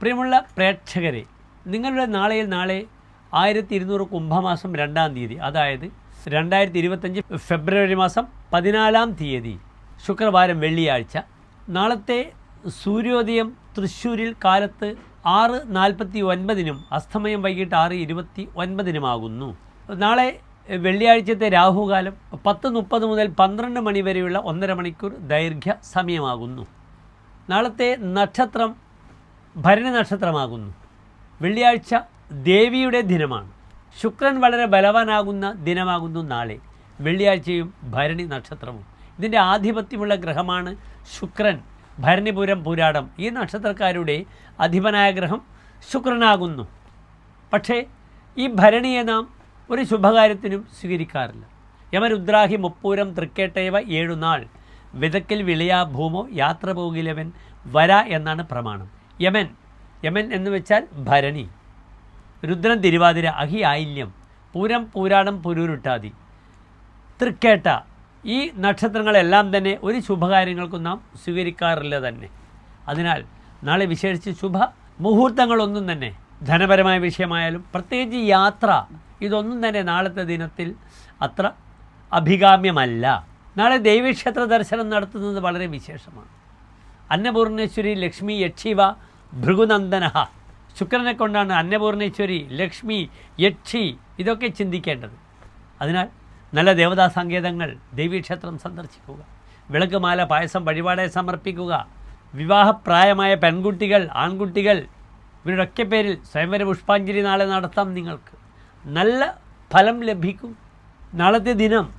പ്രിയമുള്ള പ്രേക്ഷകരെ നിങ്ങളുടെ നാളെയിൽ നാളെ ആയിരത്തി ഇരുന്നൂറ് കുംഭമാസം രണ്ടാം തീയതി അതായത് രണ്ടായിരത്തി ഇരുപത്തഞ്ച് ഫെബ്രുവരി മാസം പതിനാലാം തീയതി ശുക്രവാരം വെള്ളിയാഴ്ച. നാളത്തെ സൂര്യോദയം തൃശ്ശൂരിൽ കാലത്ത് ആറ് നാൽപ്പത്തി ഒൻപതിനും അസ്തമയം വൈകിട്ട് ആറ് ഇരുപത്തി ഒൻപതിനുമാകുന്നു നാളെ വെള്ളിയാഴ്ചത്തെ രാഹുകാലം പത്ത് മുപ്പത് മുതൽ പന്ത്രണ്ട് മണി വരെയുള്ള ഒന്നര മണിക്കൂർ ദൈർഘ്യ സമയമാകുന്നു. നാളത്തെ നക്ഷത്രം ഭരണി നക്ഷത്രമാകുന്നു വെള്ളിയാഴ്ച ദേവിയുടെ ദിനമാണ്. ശുക്രൻ വളരെ ബലവാനാകുന്ന ദിനമാകുന്നു നാളെ. വെള്ളിയാഴ്ചയും ഭരണി നക്ഷത്രവും. ഇതിന്റെ ആധിപത്യമുള്ള ഗ്രഹമാണ് ശുക്രൻ. ഭരണിപുരം പുരാടം. ഈ നക്ഷത്രക്കാരുടെ അധിപനായ ഗ്രഹം ശുക്രനാകുന്നു. പക്ഷേ ഈ ഭരണിയെ നാം ഒരു ശുഭകാര്യത്തിനും സ്വീകരിക്കാറില്ല. യമരുദ്രാഹി മുപ്പൂരം തൃക്കേട്ടയവ ഏഴുനാൾ വിതക്കിൽ വിളയാ ഭൂമോ യാത്ര പോകിലവൻ വര എന്നാണ് പ്രമാണം. യമൻ. യമൻ എന്ന് വെച്ചാൽ ഭരണി. രുദ്രൻ തിരുവാതിര അഹി ആയില്യം. പൂരം പൂരാടം പുരൂരുട്ടാതി. തൃക്കേട്ട. ഈ നക്ഷത്രങ്ങളെല്ലാം തന്നെ ഒരു ശുഭകാര്യങ്ങൾക്കും നാം സ്വീകരിക്കാറില്ല തന്നെ. അതിനാൽ നാളെ വിശേഷിച്ച് ശുഭ മുഹൂർത്തങ്ങളൊന്നും തന്നെ ധനപരമായ വിഷയമായാലും പ്രത്യേകിച്ച് യാത്ര ഇതൊന്നും തന്നെ നാളത്തെ ദിനത്തിൽ അത്ര അഭികാമ്യമല്ല. നാളെ ദേവീക്ഷേത്ര ദർശനം നടത്തുന്നത് വളരെ വിശേഷമാണ്. അന്നപൂർണേശ്വരി ലക്ഷ്മി യക്ഷിവ ഭൃഗുനന്ദനഹ. ശുക്രനെ കൊണ്ടാണ് അന്നപൂർണേശ്വരി ലക്ഷ്മി യക്ഷി ഇതൊക്കെ ചിന്തിക്കേണ്ടത്. അതിനാൽ നല്ല ദേവതാ സങ്കേതങ്ങൾ ദേവീക്ഷേത്രം സന്ദർശിക്കുക. വിളക്കുമാല പായസം വഴിപാടെ സമർപ്പിക്കുക. വിവാഹപ്രായമായ പെൺകുട്ടികൾ ആൺകുട്ടികൾ ഇവരുടെയൊക്കെ പേരിൽ സ്വയംവര പുഷ്പാഞ്ജലി നാളെ നടത്താം നിങ്ങൾക്ക്. നല്ല ഫലം ലഭിക്കും. നാളത്തെ ദിനം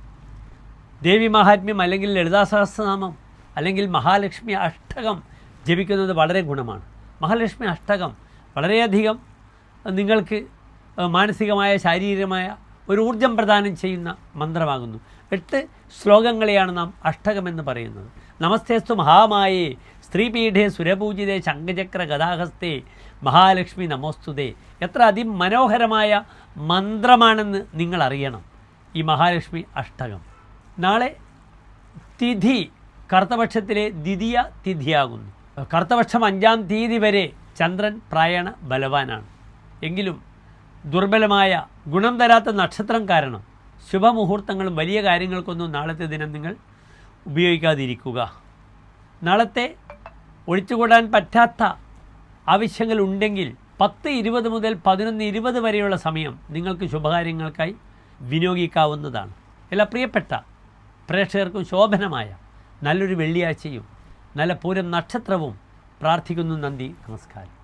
ദേവി മഹാത്മ്യം അല്ലെങ്കിൽ ലളിതാ സഹസ്രനാമം അല്ലെങ്കിൽ മഹാലക്ഷ്മി അഷ്ടകം ജപിക്കുന്നത് വളരെ ഗുണമാണ്. മഹാലക്ഷ്മി അഷ്ടകം വളരെയധികം നിങ്ങൾക്ക് മാനസികമായ ശാരീരികമായ ഒരു ഊർജം പ്രദാനം ചെയ്യുന്ന മന്ത്രമാകുന്നു. എട്ട് ശ്ലോകങ്ങളെയാണ് നാം അഷ്ടകമെന്ന് പറയുന്നത്. നമസ്തേസ്തു മഹാമായേ സ്ത്രീപീഠേ സുരപൂജിതേ ശംഖചക്ര ഗതാഹസ്തേ മഹാലക്ഷ്മി നമോസ്തുതേ. എത്ര അതിമനോഹരമായ മന്ത്രമാണെന്ന് നിങ്ങൾ അറിയണം ഈ മഹാലക്ഷ്മി അഷ്ടകം. നാളെ തിഥി കർത്തപക്ഷത്തിലെ ദ്വിതീയ തിഥിയാകുന്നു. കറുത്തപക്ഷം അഞ്ചാം തീയതി വരെ ചന്ദ്രൻ പ്രായണ ബലവാനാണ്. എങ്കിലും ദുർബലമായ ഗുണം തരാത്ത നക്ഷത്രം കാരണം ശുഭമുഹൂർത്തങ്ങളും വലിയ കാര്യങ്ങൾക്കൊന്നും നാളത്തെ ദിനം നിങ്ങൾ ഉപയോഗിക്കാതിരിക്കുക. നാളത്തെ ഒഴിച്ചുകൂടാൻ പറ്റാത്ത ആവശ്യങ്ങൾ ഉണ്ടെങ്കിൽ പത്ത് ഇരുപത് മുതൽ പതിനൊന്ന് ഇരുപത് വരെയുള്ള സമയം നിങ്ങൾക്ക് ശുഭകാര്യങ്ങൾക്കായി വിനിയോഗിക്കാവുന്നതാണ്. എല്ലാ പ്രിയപ്പെട്ട പ്രേക്ഷകർക്കും ശോഭനമായ നല്ലൊരു വെള്ളിയാഴ്ചയും നല്ല പൂരം നക്ഷത്രവും പ്രാർത്ഥിക്കുന്നു നന്ദി നമസ്കാരം.